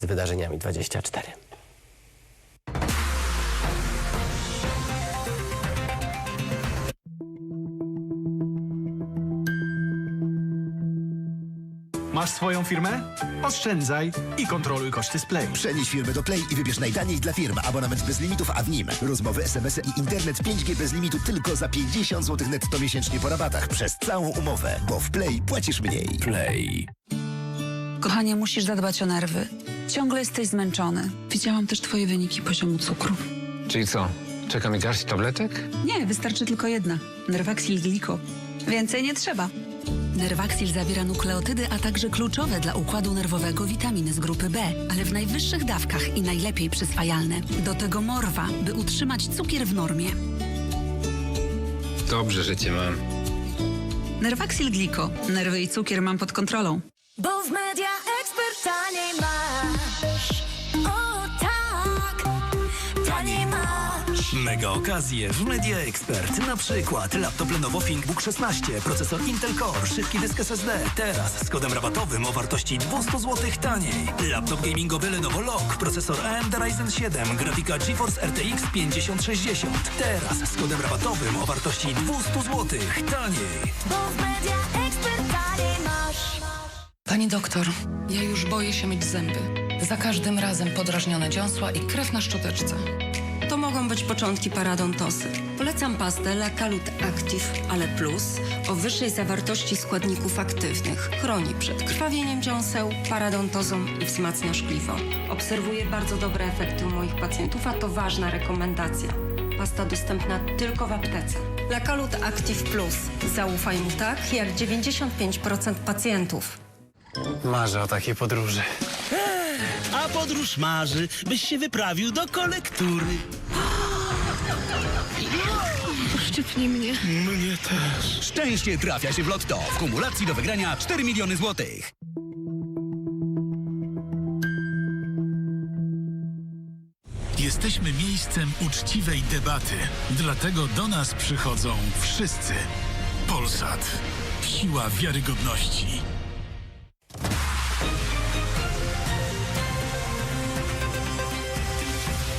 z wydarzeniami 24. Masz swoją firmę? Oszczędzaj i kontroluj koszty z Play. Przenieś firmę do Play i wybierz najtaniej dla firm. Abonament bez limitów, a w nim rozmowy, SMS-y i internet 5G bez limitu tylko za 50 zł netto miesięcznie po rabatach przez całą umowę, bo w Play płacisz mniej. Play. Kochanie, musisz zadbać o nerwy. Ciągle jesteś zmęczony. Widziałam też twoje wyniki poziomu cukru. Czyli co? Czeka mi garść tabletek? Nie, wystarczy tylko jedna. Nerwaxil Glico. Więcej nie trzeba. Nerwaxil zawiera nukleotydy, a także kluczowe dla układu nerwowego witaminy z grupy B, ale w najwyższych dawkach i najlepiej przyswajalne. Do tego morwa, by utrzymać cukier w normie. Dobrze, że cię mam. Nerwaxil Glico. Nerwy i cukier mam pod kontrolą. Bo w media Mega okazje w Media Expert. Na przykład laptop Lenovo ThinkBook 16, procesor Intel Core, szybki dysk SSD. Teraz z kodem rabatowym o wartości 200 zł taniej. Laptop gamingowy Lenovo Log, procesor AMD Ryzen 7, grafika GeForce RTX 5060. Teraz z kodem rabatowym o wartości 200 zł taniej. Bo w media ekspert taniej masz. Pani doktor, ja już boję się myć zęby. Za każdym razem podrażnione dziąsła i krew na szczoteczce. To mogą być początki paradontosy. Polecam pastę Lakalut Active, ale plus o wyższej zawartości składników aktywnych. Chroni przed krwawieniem dziąseł, paradontozą i wzmacnia szkliwą. Obserwuję bardzo dobre efekty u moich pacjentów, a to ważna rekomendacja. Pasta dostępna tylko w aptece. Lakalut Active Plus. Zaufaj mu tak, jak 95% pacjentów. Marzę o takiej podróży. A podróż marzy, byś się wyprawił do kolektury. Szczęście trafia się w lotto. W kumulacji do wygrania 4 miliony złotych. Jesteśmy miejscem uczciwej debaty, dlatego do nas przychodzą wszyscy. Polsat. Siła wiarygodności.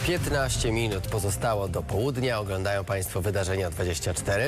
Piętnaście minut pozostało do południa. Oglądają Państwo wydarzenia 24.